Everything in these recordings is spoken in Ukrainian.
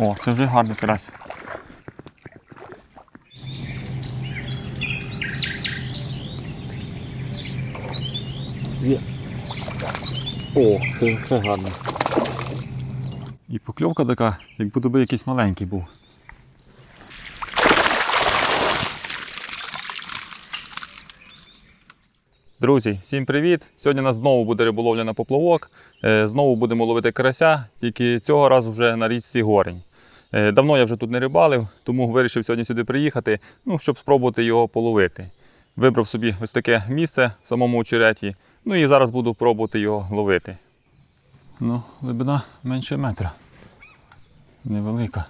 О, це вже гарний карась. Є. О, це, все гарно. І покльовка така, як будто би якийсь маленький був. Друзі, всім привіт! Сьогодні у нас знову буде риболовля на поплавок. Е, Знову будемо ловити карася, тільки цього разу вже на річці Горень. Е, Давно я вже тут не рибалив, тому вирішив сьогодні сюди приїхати, ну, щоб спробувати його половити. Вибрав собі ось таке місце в самому очереті, ну і зараз буду пробувати його ловити. Ну, глибина менше метра. Невелика.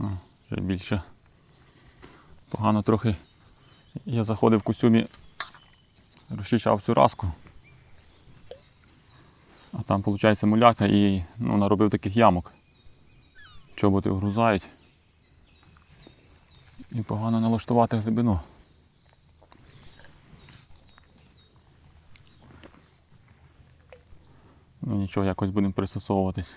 О, Вже більше. Погано трохи. Я заходив в костюмі, розчищав цю раску. А там, виходить, муляка і ну, наробив таких ямок. Чоботи вгрузають. І погано налаштувати глибину. Ну нічого, якось будемо пристосовуватись.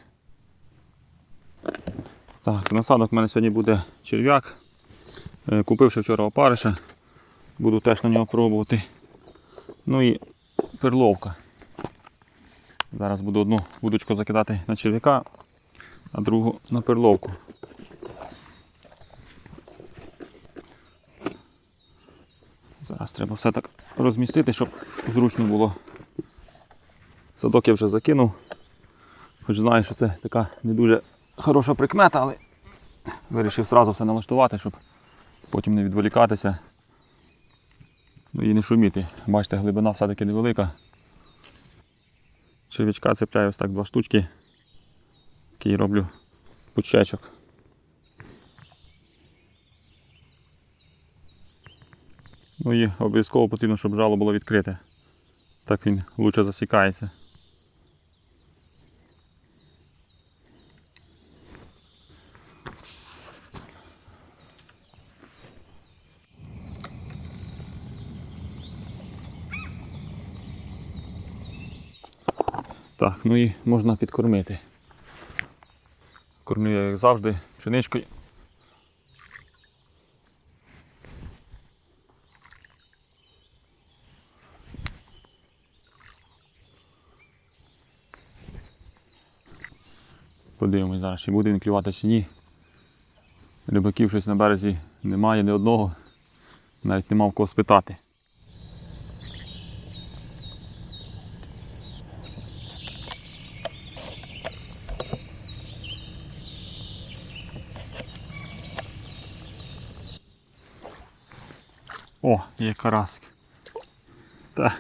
Так, з насадок в мене сьогодні буде черв'як. Е, Купив ще вчора опариша. Буду теж на нього пробувати. Ну і перловка. Зараз буду одну вудочку закидати на черв'яка, а другу на перловку. Зараз треба все так розмістити, щоб зручно було. Садок я вже закинув. Хоч знаю, що це така не дуже хороша прикмета, але вирішив одразу все налаштувати, щоб потім не відволікатися. Ну і не шуміти. Бачите, глибина все-таки невелика. Черв'ячка цепляю ось так два штучки, який роблю пучечок. Ну і обов'язково потрібно, щоб жало було відкрите. Так він лучше засікається. Так, ну і можна підкормити. Кормлю я, як завжди, пшеничкою. Подивимось зараз, чи буде він клювати чи ні. Рибаків щось на березі немає ні одного. Навіть нема в кого спитати. О, є карасик. Та.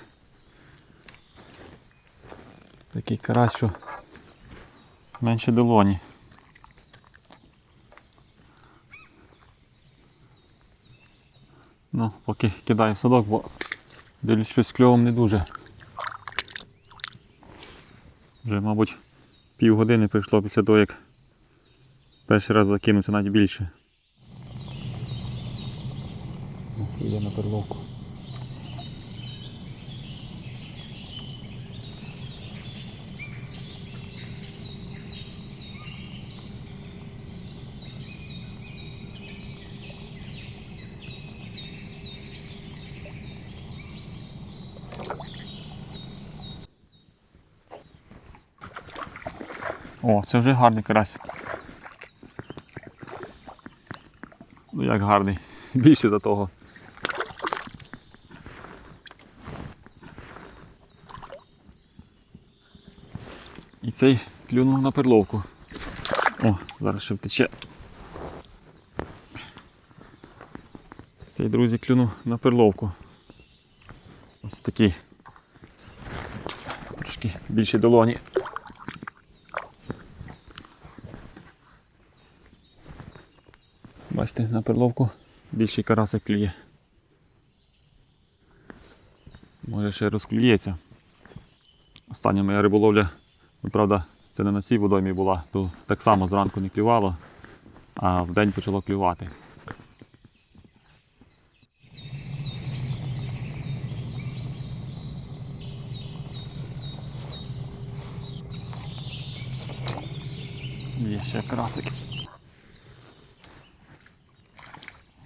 Такий карась, що менше долоні. Ну, поки кидаю в садок, бо дивлюсь щось кльовом не дуже. Вже, мабуть, півгодини прийшло після того, як перший раз закинувся навіть більше. Йде на перловку. О, це вже гарний карась. Ну як гарний. Більше за того. Цей клюнув на перловку. О, зараз ще втече. Цей друзі клюнув на перловку. Ось такий. Трошки більші долоні. Бачите, на перловку більший карасик клює. Може ще розклюється. Остання моя риболовля, правда, це не на цій водоймі була, то так само зранку не клювало. а вдень почало клювати. Є ще красик.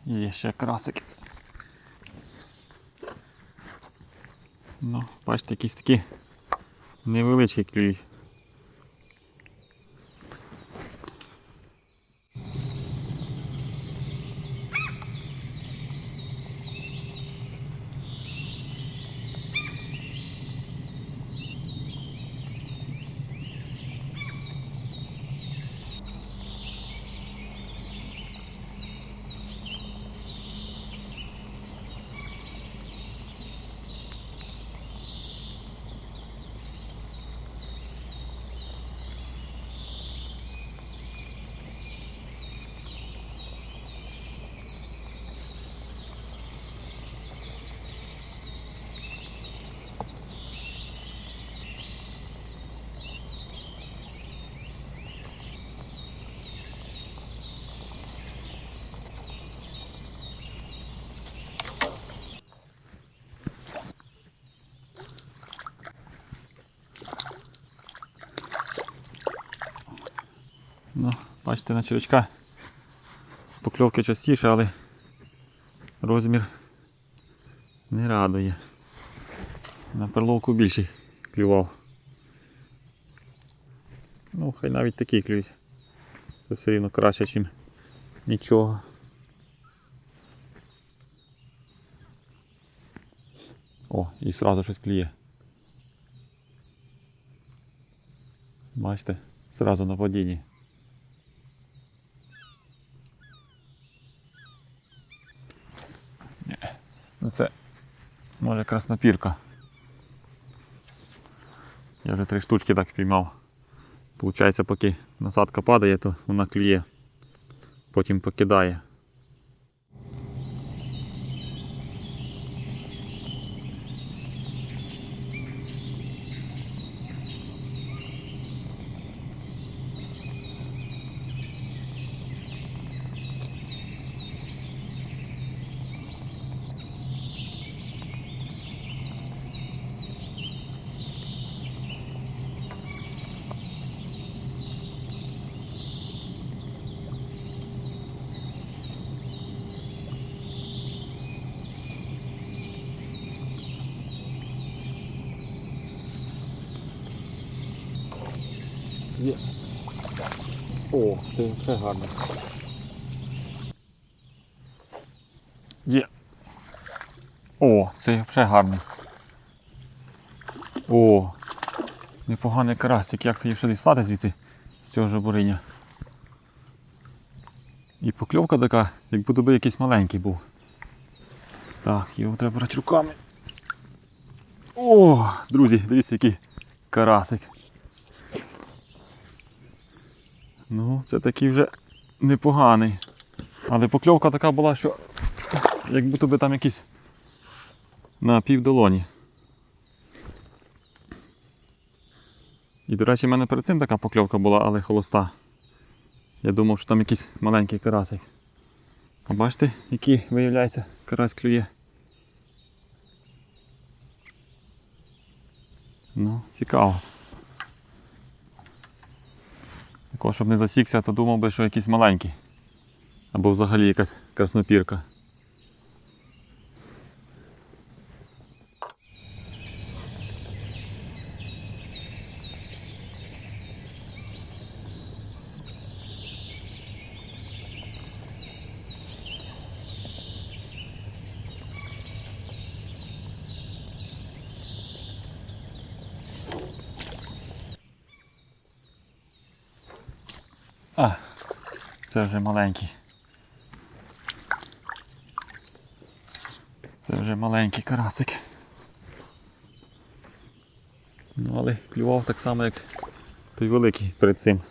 Є ще красик. Ну, бачите, якісь такі невеличкі клюють. Ну, бачите, на червячка покльовки частіше, але розмір не радує. На перловку більший клював. Ну, хай навіть такі клюють. Це все рівно краще, ніж нічого. О, і одразу щось клює. Бачите, зразу на падінні. Ну це може краснопірка. Я вже три штучки так піймав. Получається, поки насадка падає, то вона кліє, потім покидає. Є. О, це все гарно. Є. О, це вже гарно. О, непоганий карасик. Як це її ще дістати звідси з цього жабуриня. І покльовка така, як будто би якийсь маленький був. Так, його треба брати руками. О, друзі, дивіться, який карасик. Ну, це такий вже непоганий. Але покльовка така була, що як будто би там якийсь на півдолоні. І, до речі, в мене перед цим така покльовка була, але холоста. Я думав, що там якийсь маленький карасик. А бачите, який виявляється карась клює. Ну, цікаво. Такого, щоб не засікся, то думав би, що якийсь маленький. Або взагалі якась краснопірка. Це вже маленький. Це вже маленький карасик. Ну, але клював так само, як той великий перед цим.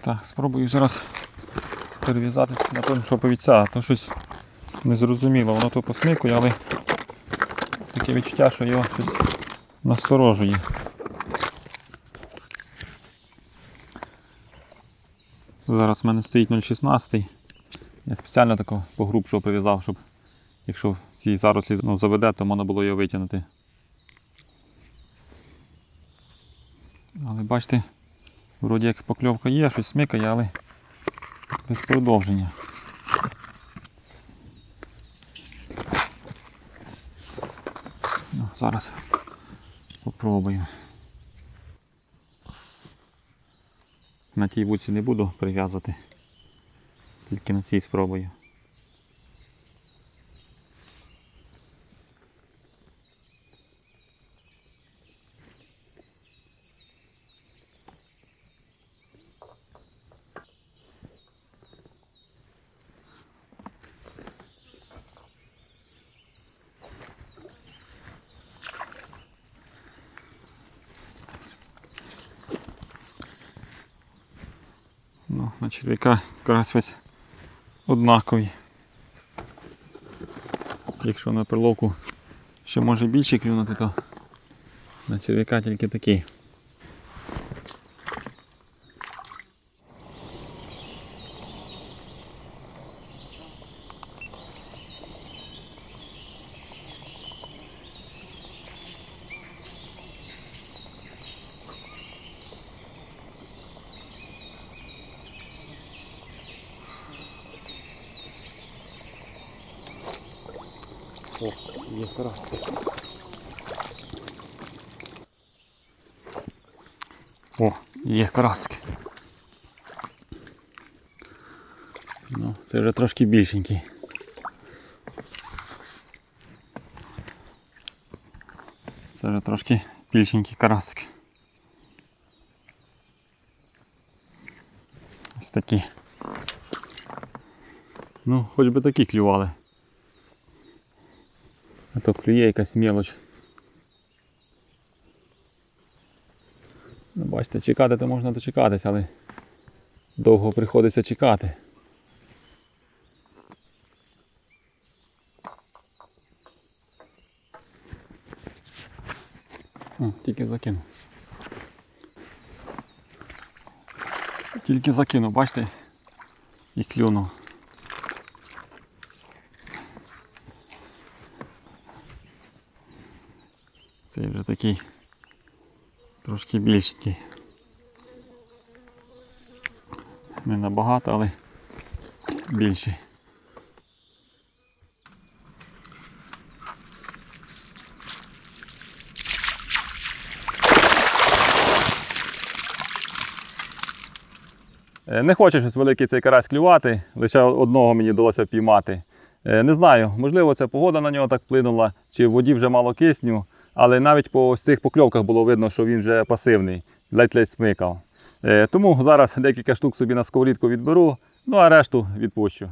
Так, спробую зараз перев'язатися на тому, що повіця, то щось незрозуміло, воно то посмикує, але таке відчуття, що його щось насторожує. Зараз в мене стоїть 0,16. Я спеціально тако погрубшого прив'язав, щоб якщо ці зарослі ну, заведе, то можна було його витягнути. Але бачите, вроді як покльовка є, щось смикає, але без продовження. Ну, зараз попробую. На тій вулиці не буду прив'язувати, тільки на цій спробую. Ну, на черв'яка якраз весь однаковий. Якщо на перловку ще може більше клюнути, то на черв'яка тільки такий. О, є карась. О, є караски. Ну, це вже трошки більшенький. Це вже трошки більшенький карасик. Ось такі. Ну, хоч би такі клювали. А то клює якась мелоч. Ну, бачите, чекати то можна дочекатись, але довго приходиться чекати. О, тільки закинув. Тільки закинув, бачите? І клюнув. Цей вже такий трошки більший. Не набагато, але більший. Е, Не хоче щось великий цей карась клювати, лише одного мені вдалося піймати. Е, Не знаю, можливо, це погода на нього так вплинула, чи в воді вже мало кисню, але навіть по ось цих покльовках було видно, що він вже пасивний, ледь-ледь смикав. Е, Тому зараз декілька штук собі на сковорідку відберу, ну а решту відпущу.